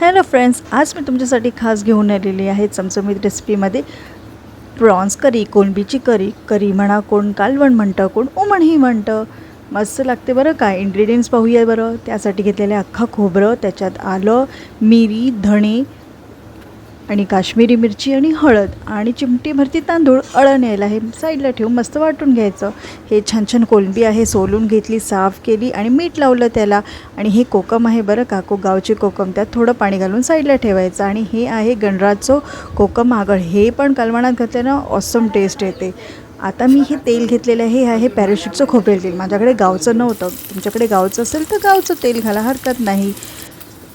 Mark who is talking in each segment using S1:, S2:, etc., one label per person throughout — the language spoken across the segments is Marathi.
S1: हॅलो फ्रेंड्स आज मी तुमच्यासाठी खास घेऊन आलेली आहे चमचमीत रेसिपीमध्ये प्रॉन्स करी कोलंबीची करी करी म्हणा कोण कालवण म्हणतं कोण उमणही म्हणतं. मस्त लागते बरं काय इन्ग्रेडियंट्स पाहूया बरं. त्यासाठी घेतलेलं अख्खा खोबरं त्याच्यात आलं मिरी धणे आणि काश्मीरी मिरची आणि हळद आणि चिमटी भरती तांदूळ अळण यायला हे साईडला ठेवून मस्त वाटून घ्यायचं. हे छान छान कोलंबी आहे सोलून घेतली साफ केली आणि मीठ लावलं त्याला. आणि हे कोकम आहे बरं का को गावचे कोकम. त्यात थोडं पाणी घालून साईडला ठेवायचं. आणि हे आहे गणराजचं कोकम आगळ हे पण कालवणात घातल्यानं ऑसम टेस्ट येते. आता मी हे तेल घेतलेलं आहे. हे आहे पॅराशूटचं खोबरेल तेल. माझ्याकडे गावचं नव्हतं. तुमच्याकडे गावचं असेल तर गावचं तेल घाला हरकत नाही.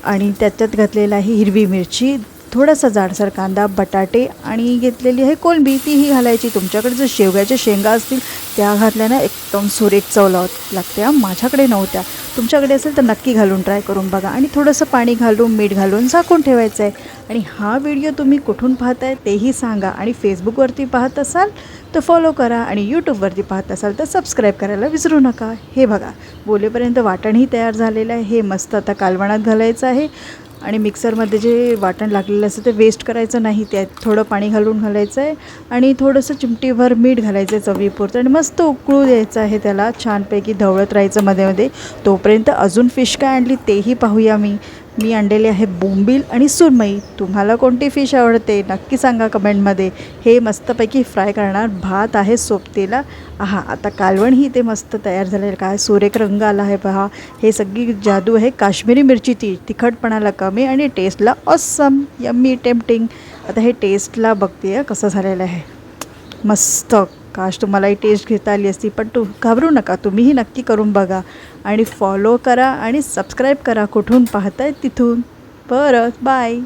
S1: आणि त्याच्यात घातलेलं आहे हिरवी मिरची थोडासा जाडसर कांदा बटाटे आणि घेतलेली आहे कोलंबी. तीही घालायची. तुमच्याकडे जर शेवग्याच्या शेंगा असतील त्या घातल्यानं एकदम सुरेख चव लावत माझ्याकडे नव्हत्या. तुमच्याकडे असेल तर नक्की घालून ट्राय करून बघा. आणि थोडंसं पाणी घालून मीठ घालून झाकून ठेवायचं आहे आणि हा व्हिडिओ तुम्ही कुठून पाहताय तेही सांगा. आणि फेसबुकवरती पाहत असाल तर फॉलो करा. आणि यूट्यूबवरती पाहत असाल तर सबस्क्राईब करायला विसरू नका. हे बघा बोलेपर्यंत वाटणही तयार झालेलं आहे. हे मस्त आता कालवणात घालायचं आहे. आणि मिक्सरमध्ये जे वाटण लागलेलं असतं ते वेस्ट करायचं नाही त्यात थोडं पाणी घालून घालायचं आहे आणि थोडंसं चिमटीभर मीठ घालायचं आहे चवीपुरतं आणि मस्त उकळू द्यायचं आहे त्याला. छानपैकी धवळत राहायचं मध्ये मध्ये. तोपर्यंत अजून फिश काय आणली तेही पाहूया मी. मी आणलेले आहे बोंबील आणि सुरमई. तुम्हाला कोणती फिश आवडते? नक्की सांगा कमेंटमध्ये. हे मस्तपैकी फ्राय करणार भात आहे सोबतीला. हा आता कालवण ही ते मस्त तयार झालेलं. काय सुरेख रंग आला आहे पहा. हे सगळी जादू आहे काश्मीरी मिरची ती तिखटपणाला कमी आणि टेस्टला ऑसम यम्मी टेम्पटिंग आता हे टेस्टला बघते आहे कसं झालेलं आहे. मस्त. काश तुम्हालाही टेस्ट घेता आली असती पण तू घाबरू नका तुम्हीही नक्की करून बघा. आणि फॉलो करा आणि सबस्क्राईब करा कुठून पाहताय तिथून. परत बाय